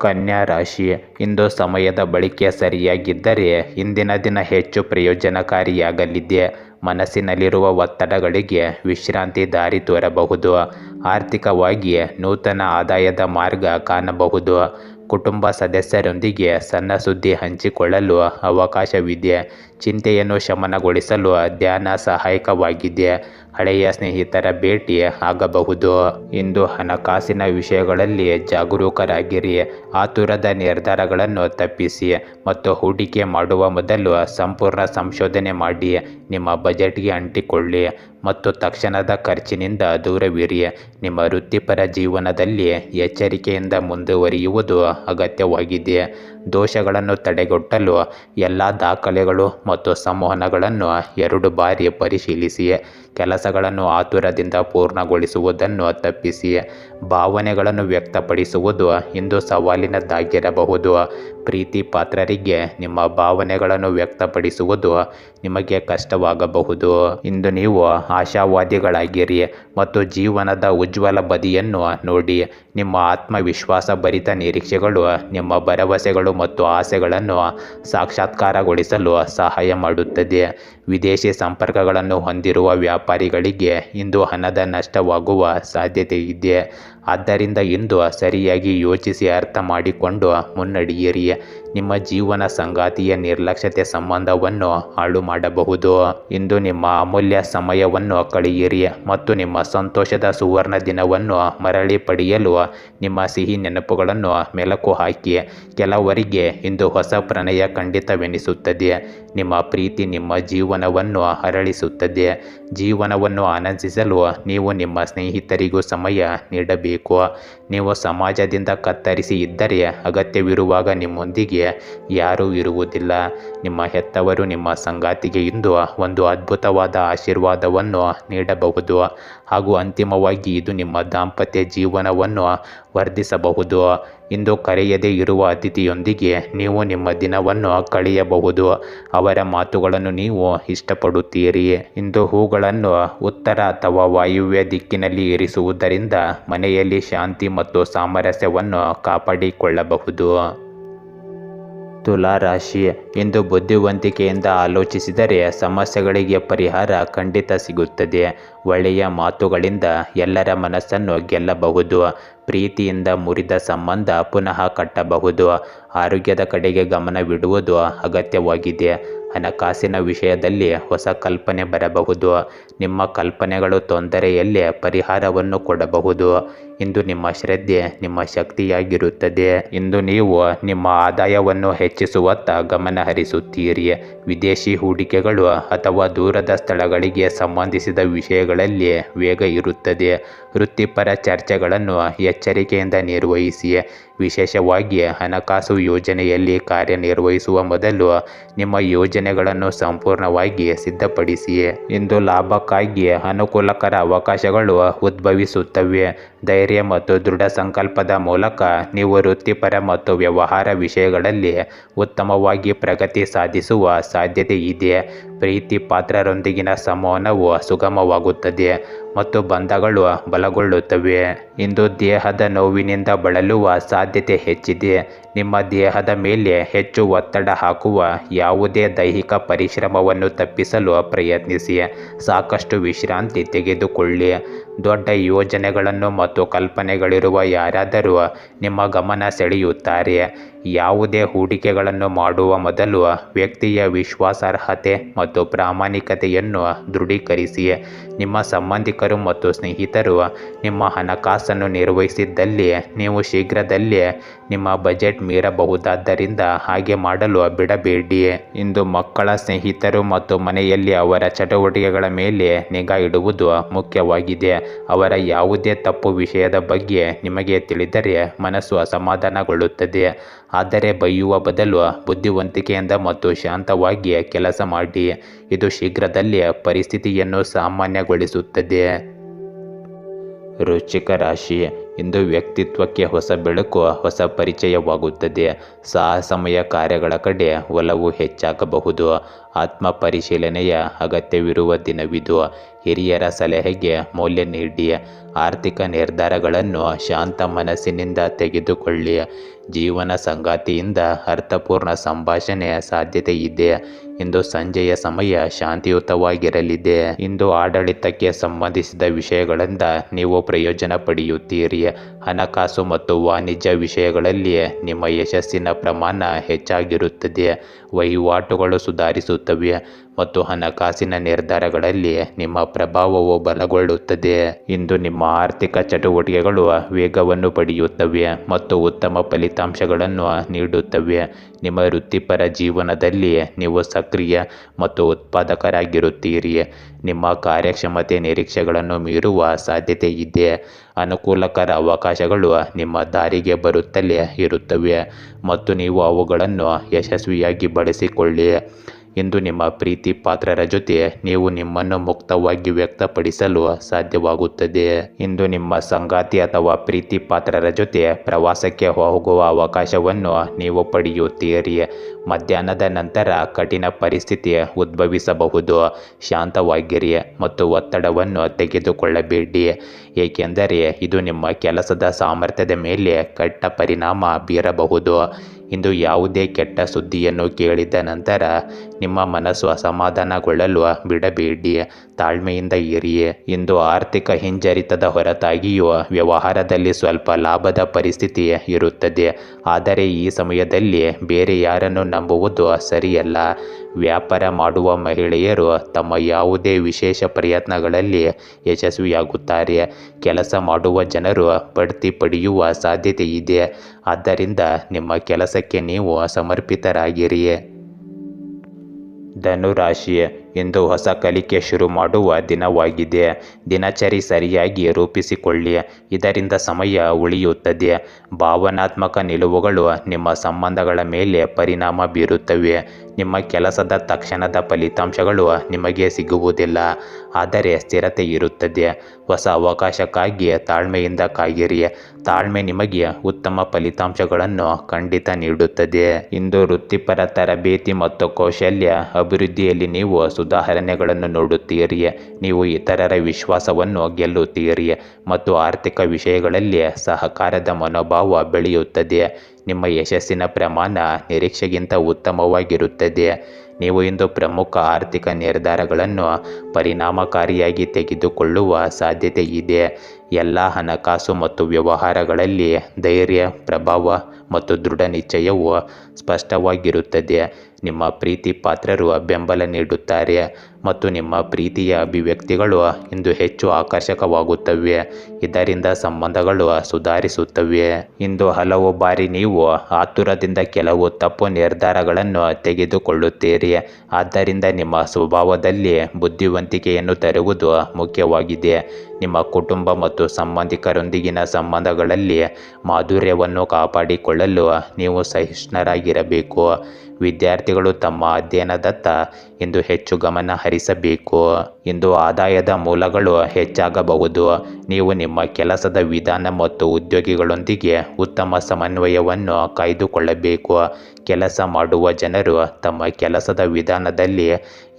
ಕನ್ಯಾ ರಾಶಿ, ಇಂದು ಸಮಯದ ಬಳಕೆ ಸರಿಯಾಗಿದ್ದರೆ ಇಂದಿನ ದಿನ ಹೆಚ್ಚು ಪ್ರಯೋಜನಕಾರಿಯಾಗಲಿದೆ. ಮನಸ್ಸಿನಲ್ಲಿರುವ ಒತ್ತಡಗಳಿಗೆ ವಿಶ್ರಾಂತಿ ದಾರಿ ತೋರಬಹುದು. ಆರ್ಥಿಕವಾಗಿ ನೂತನ ಆದಾಯದ ಮಾರ್ಗ ಕಾಣಬಹುದು. ಕುಟುಂಬ ಸದಸ್ಯರೊಂದಿಗೆ ಸಣ್ಣ ಸುದ್ದಿ ಹಂಚಿಕೊಳ್ಳಲು ಅವಕಾಶವಿದೆ. ಚಿಂತೆಯನ್ನು ಶಮನಗೊಳಿಸಲು ಧ್ಯಾನ ಸಹಾಯಕವಾಗಿದೆ ಹಳೆಯ ಸ್ನೇಹಿತರ ಭೇಟಿ ಆಗಬಹುದು. ಇಂದು ಹಣಕಾಸಿನ ವಿಷಯಗಳಲ್ಲಿ ಜಾಗರೂಕರಾಗಿರಿ. ಆತುರದ ನಿರ್ಧಾರಗಳನ್ನು ತಪ್ಪಿಸಿ ಮತ್ತು ಹೂಡಿಕೆ ಮಾಡುವ ಮೊದಲು ಸಂಪೂರ್ಣ ಸಂಶೋಧನೆ ಮಾಡಿ. ನಿಮ್ಮ ಬಜೆಟ್ಗೆ ಅಂಟಿಕೊಳ್ಳಿ ಮತ್ತು ತಕ್ಷಣದ ಖರ್ಚಿನಿಂದ ದೂರವಿರಿ. ನಿಮ್ಮ ವೃತ್ತಿಪರ ಜೀವನದಲ್ಲಿ ಎಚ್ಚರಿಕೆಯಿಂದ ಮುಂದುವರಿಯುವುದು ಅಗತ್ಯವಾಗಿದೆ ದೋಷಗಳನ್ನು ತಡೆಗಟ್ಟಲು ಎಲ್ಲ ದಾಖಲೆಗಳು ಮತ್ತು ಸಂವಹನಗಳನ್ನು ಎರಡು ಬಾರಿ ಪರಿಶೀಲಿಸಿ ಕೆಲಸಗಳನ್ನು ಆತುರದಿಂದ ಪೂರ್ಣಗೊಳಿಸುವುದನ್ನು ತಪ್ಪಿಸಿ, ಭಾವನೆಗಳನ್ನು ವ್ಯಕ್ತಪಡಿಸುವುದು ಇಂದು ಸವಾಲಿನದ್ದಾಗಿರಬಹುದು. ಪ್ರೀತಿ ಪಾತ್ರರಿಗೆ ನಿಮ್ಮ ಭಾವನೆಗಳನ್ನು ವ್ಯಕ್ತಪಡಿಸುವುದು ನಿಮಗೆ ಕಷ್ಟವಾಗಬಹುದು. ಇಂದು ನೀವು ಆಶಾವಾದಿಗಳಾಗಿರಿ ಮತ್ತು ಜೀವನದ ಉಜ್ವಲ ಬದಿಯನ್ನು ನೋಡಿ, ನಿಮ್ಮ ಆತ್ಮವಿಶ್ವಾಸ ಭರಿತ ನಿರೀಕ್ಷೆಗಳು, ನಿಮ್ಮ ಭರವಸೆಗಳು ಮತ್ತು ಆಸೆಗಳನ್ನು ಸಾಕ್ಷಾತ್ಕಾರಗೊಳಿಸಲು ಸಹಾಯ ಮಾಡುತ್ತದೆ. ವಿದೇಶಿ ಸಂಪರ್ಕಗಳನ್ನು ಹೊಂದಿರುವ ವ್ಯಾಪಾರಿಗಳಿಗೆ ಇಂದು ಹಣದ ನಷ್ಟವಾಗುವ ಸಾಧ್ಯತೆ ಇದೆ. ಆದ್ದರಿಂದ ಇಂದು ಸರಿಯಾಗಿ ಯೋಚಿಸಿ ಅರ್ಥ ಮಾಡಿಕೊಂಡು ಮುನ್ನಡೆಯಿರಿ. ನಿಮ್ಮ ಜೀವನ ಸಂಗಾತಿಯ ನಿರ್ಲಕ್ಷ್ಯತೆ ಸಂಬಂಧವನ್ನು ಹಾಳು ಮಾಡಬಹುದು. ಇಂದು ನಿಮ್ಮ ಅಮೂಲ್ಯ ಸಮಯವನ್ನು ಕಳೆಯಿರಿ ಮತ್ತು ನಿಮ್ಮ ಸಂತೋಷದ ಸುವರ್ಣ ದಿನವನ್ನು ಮರಳಿ ಪಡೆಯಲು ನಿಮ್ಮ ಸಿಹಿ ನೆನಪುಗಳನ್ನು ಮೆಲುಕು ಹಾಕಿ. ಕೆಲವರಿಗೆ ಇಂದು ಹೊಸ ಪ್ರಣಯ ಖಂಡಿತವೆನಿಸುತ್ತದೆ. ನಿಮ್ಮ ಪ್ರೀತಿ ನಿಮ್ಮ ಜೀವನವನ್ನು ಅರಳಿಸುತ್ತದೆ. ಜೀವನವನ್ನು ಆನಂದಿಸಲು ನೀವು ನಿಮ್ಮ ಸ್ನೇಹಿತರಿಗೂ ಸಮಯ ನೀಡಬೇಕು. ನೀವು ಸಮಾಜದಿಂದ ಕತ್ತರಿಸಿ ಇದ್ದರೆ ಅಗತ್ಯವಿರುವಾಗ ನಿಮ್ಮೊಂದಿಗೆ ಯಾರೂ ಇರುವುದಿಲ್ಲ. ನಿಮ್ಮ ಹೆತ್ತವರು ನಿಮ್ಮ ಸಂಗಾತಿಗೆ ಇಂದು ಒಂದು ಅದ್ಭುತವಾದ ಆಶೀರ್ವಾದವನ್ನು ನೀಡಬಹುದು. ಹಾಗೂ ಅಂತಿಮವಾಗಿ ಇದು ನಿಮ್ಮ ದಾಂಪತ್ಯ ಜೀವನವನ್ನು ವರ್ಧಿಸಬಹುದು. ಇಂದು ಕರೆಯದೇ ಇರುವ ಅತಿಥಿಯೊಂದಿಗೆ ನೀವು ನಿಮ್ಮ ದಿನವನ್ನು ಕಳೆಯಬಹುದು. ಅವರ ಮಾತುಗಳನ್ನು ನೀವು ಇಷ್ಟಪಡುತ್ತೀರಿ. ಇಂದು ಹೂಗಳನ್ನು ಉತ್ತರ ಅಥವಾ ವಾಯುವ್ಯ ದಿಕ್ಕಿನಲ್ಲಿ ಇರಿಸುವುದರಿಂದ ಮನೆಯಲ್ಲಿ ಶಾಂತಿ ಮತ್ತು ಸಾಮರಸ್ಯವನ್ನು ಕಾಪಾಡಿಕೊಳ್ಳಬಹುದು. ತುಲಾ ರಾಶಿ ಎಂದು ಬುದ್ಧಿವಂತಿಕೆಯಿಂದ ಆಲೋಚಿಸಿದರೆ ಸಮಸ್ಯೆಗಳಿಗೆ ಪರಿಹಾರ ಖಂಡಿತ ಸಿಗುತ್ತದೆ. ಒಳ್ಳೆಯ ಮಾತುಗಳಿಂದ ಎಲ್ಲರ ಮನಸ್ಸನ್ನು ಗೆಲ್ಲಬಹುದು. ಪ್ರೀತಿಯಿಂದ ಮುರಿದ ಸಂಬಂಧ ಪುನಃ ಕಟ್ಟಬಹುದು. ಆರೋಗ್ಯದ ಕಡೆಗೆ ಗಮನವಿಡುವುದು ಅಗತ್ಯವಾಗಿದೆ. ಹಣಕಾಸಿನ ವಿಷಯದಲ್ಲಿ ಹೊಸ ಕಲ್ಪನೆ ಬರಬಹುದು. ನಿಮ್ಮ ಕಲ್ಪನೆಗಳು ತೊಂದರೆಯಲ್ಲಿ ಪರಿಹಾರವನ್ನು ಕೊಡಬಹುದು. ಇಂದು ನಿಮ್ಮ ಶ್ರದ್ಧೆ, ನಿಮ್ಮ ಶಕ್ತಿಯಾಗಿರುತ್ತದೆ. ಇಂದು ನೀವು ನಿಮ್ಮ ಆದಾಯವನ್ನು ಹೆಚ್ಚಿಸುವತ್ತ ಗಮನ ಹರಿಸುತ್ತೀರಿ ವಿದೇಶಿ ಹೂಡಿಕೆಗಳು ಅಥವಾ ದೂರದ ಸ್ಥಳಗಳಿಗೆ ಸಂಬಂಧಿಸಿದ ವಿಷಯಗಳಲ್ಲಿ ವೇಗ ಇರುತ್ತದೆ. ವೃತ್ತಿಪರ ಚರ್ಚೆಗಳನ್ನು ಎಚ್ಚರಿಕೆಯಿಂದ ನಿರ್ವಹಿಸಿ. ವಿಶೇಷವಾಗಿ ಹಣಕಾಸು ಯೋಜನೆಯಲ್ಲಿ ಕಾರ್ಯನಿರ್ವಹಿಸುವ ಮೊದಲು ನಿಮ್ಮ ಯೋಜನೆಗಳನ್ನು ಸಂಪೂರ್ಣವಾಗಿ ಸಿದ್ಧಪಡಿಸಿ. ಇಂದು ಲಾಭಕ್ಕಾಗಿ ಅನುಕೂಲಕರ ಅವಕಾಶಗಳು ಉದ್ಭವಿಸುತ್ತವೆ. ಧೈರ್ಯ ಮತ್ತು ದೃಢ ಸಂಕಲ್ಪದ ಮೂಲಕ ನೀವು ವೃತ್ತಿಪರ ಮತ್ತು ವ್ಯವಹಾರ ವಿಷಯಗಳಲ್ಲಿ ಉತ್ತಮವಾಗಿ ಪ್ರಗತಿ ಸಾಧಿಸುವ ಸಾಧ್ಯತೆ ಇದೆ. ಪ್ರೀತಿ ಪಾತ್ರರೊಂದಿಗಿನ ಸಂವಹನವು ಸುಗಮವಾಗುತ್ತದೆ ಮತ್ತು ಬಂಧಗಳು ಬಲಗೊಳ್ಳುತ್ತವೆ. ಇಂದು ದೇಹದ ನೋವಿನಿಂದ ಬಳಲುವ ಸಾಧ್ಯತೆ ಹೆಚ್ಚಿದೆ. ನಿಮ್ಮ ದೇಹದ ಮೇಲೆ ಹೆಚ್ಚು ಒತ್ತಡ ಹಾಕುವ ಯಾವುದೇ ದೈಹಿಕ ಪರಿಶ್ರಮವನ್ನು ತಪ್ಪಿಸಲು ಪ್ರಯತ್ನಿಸಿ. ಸಾಕಷ್ಟು ವಿಶ್ರಾಂತಿ ತೆಗೆದುಕೊಳ್ಳಿ. ದೊಡ್ಡ ಯೋಜನೆಗಳನ್ನು ಮತ್ತು ಕಲ್ಪನೆಗಳಿರುವ ಯಾರಾದರೂ ನಿಮ್ಮ ಗಮನ ಸೆಳೆಯುತ್ತಾರೆ. ಯಾವುದೇ ಹೂಡಿಕೆಗಳನ್ನು ಮಾಡುವ ಮೊದಲು ವ್ಯಕ್ತಿಯ ವಿಶ್ವಾಸಾರ್ಹತೆ ಮತ್ತು ಪ್ರಾಮಾಣಿಕತೆಯನ್ನು ದೃಢೀಕರಿಸಿ ನಿಮ್ಮ ಸಂಬಂಧಿಕರು ಮತ್ತು ಸ್ನೇಹಿತರು ನಿಮ್ಮ ಹಣಕಾಸನ್ನು ನಿರ್ವಹಿಸಿದ್ದಲ್ಲಿ ನೀವು ಶೀಘ್ರದಲ್ಲೇ ನಿಮ್ಮ ಬಜೆಟ್ ಮೀರಬಹುದಾದ್ದರಿಂದ ಹಾಗೆ ಮಾಡಲು ಬಿಡಬೇಡಿ ಇಂದು ಮಕ್ಕಳ, ಸ್ನೇಹಿತರು ಮತ್ತು ಮನೆಯಲ್ಲಿ ಅವರ ಚಟುವಟಿಕೆಗಳ ಮೇಲೆ ನಿಗಾ ಇಡುವುದು ಮುಖ್ಯವಾಗಿದೆ. ಅವರ ಯಾವುದೇ ತಪ್ಪು ವಿಷಯದ ಬಗ್ಗೆ ನಿಮಗೆ ತಿಳಿದರೆ ಮನಸ್ಸು ಅಸಮಾಧಾನಗೊಳ್ಳುತ್ತದೆ. ಆದರೆ ಬೈಯುವ ಬದಲು ಬುದ್ಧಿವಂತಿಕೆಯಿಂದ ಮತ್ತು ಶಾಂತವಾಗಿ ಕೆಲಸ ಮಾಡಿ. ಇದು ಶೀಘ್ರದಲ್ಲೇ ಪರಿಸ್ಥಿತಿಯನ್ನು ಸಾಮಾನ್ಯಗೊಳಿಸುತ್ತದೆ. ರುಚಿಕ ರಾಶಿ. ಇಂದು ವ್ಯಕ್ತಿತ್ವಕ್ಕೆ ಹೊಸ ಬೆಳಕು, ಹೊಸ ಪರಿಚಯವಾಗುತ್ತದೆ. ಸಾಹಸಮಯ ಕಾರ್ಯಗಳ ಕಡೆ ಒಲವು ಹೆಚ್ಚಾಗಬಹುದು. ಆತ್ಮ ಪರಿಶೀಲನೆಯ ಅಗತ್ಯವಿರುವ ದಿನವಿದು. ಹಿರಿಯರ ಸಲಹೆಗೆ ಮೌಲ್ಯ ನೀಡಿ. ಆರ್ಥಿಕ ನಿರ್ಧಾರಗಳನ್ನು ಶಾಂತ ಮನಸ್ಸಿನಿಂದ ತೆಗೆದುಕೊಳ್ಳಿ. ಜೀವನ ಸಂಗಾತಿಯಿಂದ ಅರ್ಥಪೂರ್ಣ ಸಂಭಾಷಣೆ ಸಾಧ್ಯತೆ ಇದೆ. ಇಂದು ಸಂಜೆಯ ಸಮಯ ಶಾಂತಿಯುತವಾಗಿರಲಿದೆ. ಇಂದು ಆಡಳಿತಕ್ಕೆ ಸಂಬಂಧಿಸಿದ ವಿಷಯಗಳಿಂದ ನೀವು ಪ್ರಯೋಜನ ಪಡೆಯುತ್ತೀರಿ. ಹಣಕಾಸು ಮತ್ತು ವಾಣಿಜ್ಯ ವಿಷಯಗಳಲ್ಲಿ ನಿಮ್ಮ ಯಶಸ್ಸಿನ ಪ್ರಮಾಣ ಹೆಚ್ಚಾಗಿರುತ್ತದೆ. ವಹಿವಾಟುಗಳು ಸುಧಾರಿಸುತ್ತವೆ. ಮತ್ತು ಹಣಕಾಸಿನ ನಿರ್ಧಾರಗಳಲ್ಲಿ ನಿಮ್ಮ ಪ್ರಭಾವವು ಬಲಗೊಳ್ಳುತ್ತದೆ. ಇಂದು ನಿಮ್ಮ ಆರ್ಥಿಕ ಚಟುವಟಿಕೆಗಳು ವೇಗವನ್ನು ಪಡೆಯುತ್ತವೆ ಮತ್ತು ಉತ್ತಮ ಫಲಿತಾಂಶಗಳನ್ನು ನೀಡುತ್ತವೆ. ನಿಮ್ಮ ವೃತ್ತಿಪರ ಜೀವನದಲ್ಲಿ ನೀವು ಸಕ್ರಿಯ ಮತ್ತು ಉತ್ಪಾದಕರಾಗಿರುತ್ತೀರಿ. ನಿಮ್ಮ ಕಾರ್ಯಕ್ಷಮತೆ ನಿರೀಕ್ಷೆಗಳನ್ನು ಮೀರುವ ಸಾಧ್ಯತೆ ಇದೆ. ಅನುಕೂಲಕರ ಅವಕಾಶಗಳು ನಿಮ್ಮ ದಾರಿಗೆ ಬರುತ್ತಲೇ ಇರುತ್ತವೆ ಮತ್ತು ನೀವು ಅವುಗಳನ್ನು ಯಶಸ್ವಿಯಾಗಿ ಬಳಸಿಕೊಳ್ಳಿ. ಇಂದು ನಿಮ್ಮ ಪ್ರೀತಿ ಪಾತ್ರರ ಜೊತೆ ನೀವು ನಿಮ್ಮನ್ನು ಮುಕ್ತವಾಗಿ ವ್ಯಕ್ತಪಡಿಸಲು ಸಾಧ್ಯವಾಗುತ್ತದೆ. ಇಂದು ನಿಮ್ಮ ಸಂಗಾತಿ ಅಥವಾ ಪ್ರೀತಿ ಪಾತ್ರರ ಜೊತೆ ಪ್ರವಾಸಕ್ಕೆ ಹೋಗುವ ಅವಕಾಶವನ್ನು ನೀವು ಪಡೆಯುತ್ತೀರಿ. ಮಧ್ಯಾಹ್ನದ ನಂತರ ಕಠಿಣ ಪರಿಸ್ಥಿತಿ ಉದ್ಭವಿಸಬಹುದು. ಶಾಂತವಾಗಿರಿ ಮತ್ತು ಒತ್ತಡವನ್ನು ತೆಗೆದುಕೊಳ್ಳಬೇಡಿ. ಏಕೆಂದರೆ ಇದು ನಿಮ್ಮ ಕೆಲಸದ ಸಾಮರ್ಥ್ಯದ ಮೇಲೆ ಕೆಟ್ಟ ಪರಿಣಾಮ ಬೀರಬಹುದು. ಇಂದು ಯಾವುದೇ ಕೆಟ್ಟ ಸುದ್ದಿಯನ್ನು ಕೇಳಿದ ನಂತರ ನಿಮ್ಮ ಮನಸ್ಸು ಅಸಮಾಧಾನಗೊಳ್ಳಲು ಬಿಡಬೇಡಿ. ತಾಳ್ಮೆಯಿಂದ ಇರಿ. ಇಂದು ಆರ್ಥಿಕ ಹಿಂಜರಿತದ ಹೊರತಾಗಿಯೂ ವ್ಯವಹಾರದಲ್ಲಿ ಸ್ವಲ್ಪ ಲಾಭದ ಪರಿಸ್ಥಿತಿ ಇರುತ್ತದೆ. ಆದರೆ ಈ ಸಮಯದಲ್ಲಿ ಬೇರೆ ಯಾರನ್ನು ನಂಬುವುದು ಸರಿಯಲ್ಲ. ವ್ಯಾಪಾರ ಮಾಡುವ ಮಹಿಳೆಯರು ತಮ್ಮ ಯಾವುದೇ ವಿಶೇಷ ಪ್ರಯತ್ನಗಳಲ್ಲಿ ಯಶಸ್ವಿಯಾಗುತ್ತಾರೆ. ಕೆಲಸ ಮಾಡುವ ಜನರು ಬಡ್ತಿ ಪಡೆಯುವ ಸಾಧ್ಯತೆ ಇದೆ. ಆದ್ದರಿಂದ ನಿಮ್ಮ ಕೆಲಸಕ್ಕೆ ನೀವು ಸಮರ್ಪಿತರಾಗಿರಿ ಧನುರಾಶಿ ಇಂದು ಹೊಸ ಕಲಿಕೆ ಶುರು ಮಾಡುವ ದಿನವಾಗಿದೆ. ದಿನಚರಿ ಸರಿಯಾಗಿ ರೂಪಿಸಿಕೊಳ್ಳಿ. ಇದರಿಂದ ಸಮಯ ಉಳಿಯುತ್ತದೆ. ಭಾವನಾತ್ಮಕ ನಿಲುವುಗಳು ನಿಮ್ಮ ಸಂಬಂಧಗಳ ಮೇಲೆ ಪರಿಣಾಮ ಬೀರುತ್ತವೆ. ನಿಮ್ಮ ಕೆಲಸದ ತಕ್ಷಣದ ಫಲಿತಾಂಶಗಳು ನಿಮಗೆ ಸಿಗುವುದಿಲ್ಲ, ಆದರೆ ಸ್ಥಿರತೆ ಇರುತ್ತದೆ. ಹೊಸ ಅವಕಾಶಕ್ಕಾಗಿ ತಾಳ್ಮೆಯಿಂದ ಕಾಯಿರಿ. ತಾಳ್ಮೆ ನಿಮಗೆ ಉತ್ತಮ ಫಲಿತಾಂಶಗಳನ್ನು ಖಂಡಿತ ನೀಡುತ್ತದೆ. ಇಂದು ವೃತ್ತಿಪರ ತರಬೇತಿ ಮತ್ತು ಕೌಶಲ್ಯ ಅಭಿವೃದ್ಧಿಯಲ್ಲಿ ನೀವು ಸುಧಾರಣೆಗಳನ್ನು ನೋಡುತ್ತೀರಿ ನೀವು ಇತರರ ವಿಶ್ವಾಸವನ್ನು ಗೆಲ್ಲುತ್ತೀರಿ ಮತ್ತು ಆರ್ಥಿಕ ವಿಷಯಗಳಲ್ಲಿ ಸಹಕಾರದ ಮನೋಭಾವ ಬೆಳೆಯುತ್ತದೆ ನಿಮ್ಮ ಯಶಸ್ಸಿನ ಪ್ರಮಾಣ ನಿರೀಕ್ಷೆಗಿಂತ ಉತ್ತಮವಾಗಿರುತ್ತದೆ ನೀವು ಇಂದು ಪ್ರಮುಖ ಆರ್ಥಿಕ ನಿರ್ಧಾರಗಳನ್ನು ಪರಿಣಾಮಕಾರಿಯಾಗಿ ತೆಗೆದುಕೊಳ್ಳುವ ಸಾಧ್ಯತೆ ಇದೆ ಎಲ್ಲ ಹಣಕಾಸು ಮತ್ತು ವ್ಯವಹಾರಗಳಲ್ಲಿ ಧೈರ್ಯ, ಪ್ರಭಾವ ಮತ್ತು ದೃಢ ನಿಶ್ಚಯವು ಸ್ಪಷ್ಟವಾಗಿರುತ್ತದೆ. ನಿಮ್ಮ ಪ್ರೀತಿ ಪಾತ್ರರು ಬೆಂಬಲ ನೀಡುತ್ತಾರೆ ಮತ್ತು ನಿಮ್ಮ ಪ್ರೀತಿಯ ಅಭಿವ್ಯಕ್ತಿಗಳು ಇಂದು ಹೆಚ್ಚು ಆಕರ್ಷಕವಾಗುತ್ತವೆ. ಇದರಿಂದ ಸಂಬಂಧಗಳು ಸುಧಾರಿಸುತ್ತವೆ. ಇಂದು ಹಲವು ಬಾರಿ ನೀವು ಆತುರದಿಂದ ಕೆಲವು ತಪ್ಪು ನಿರ್ಧಾರಗಳನ್ನು ತೆಗೆದುಕೊಳ್ಳುತ್ತೀರಿ. ಆದ್ದರಿಂದ ನಿಮ್ಮ ಸ್ವಭಾವದಲ್ಲಿ ಬುದ್ಧಿವಂತಿಕೆಯನ್ನು ತರುವುದು ಮುಖ್ಯವಾಗಿದೆ. ನಿಮ್ಮ ಕುಟುಂಬ ಮತ್ತು ಸಂಬಂಧಿಕರೊಂದಿಗಿನ ಸಂಬಂಧಗಳಲ್ಲಿ ಮಾಧುರ್ಯವನ್ನು ಕಾಪಾಡಿಕೊಳ್ಳಲು ನೀವು ಸಹಿಷ್ಣುರಾಗಿರಬೇಕು. ವಿದ್ಯಾರ್ಥಿಗಳು ತಮ್ಮ ಅಧ್ಯಯನದತ್ತ ಇಂದು ಹೆಚ್ಚು ಗಮನ ಹರಿಸಬೇಕು. ಇಂದು ಆದಾಯದ ಮೂಲಗಳು ಹೆಚ್ಚಾಗಬಹುದು. ನೀವು ನಿಮ್ಮ ಕೆಲಸದ ವಿಧಾನ ಮತ್ತು ಉದ್ಯೋಗಿಗಳೊಂದಿಗೆ ಉತ್ತಮ ಸಮನ್ವಯವನ್ನು ಕಾಯ್ದುಕೊಳ್ಳಬೇಕು. ಕೆಲಸ ಮಾಡುವ ಜನರು ತಮ್ಮ ಕೆಲಸದ ವಿಧಾನದಲ್ಲಿ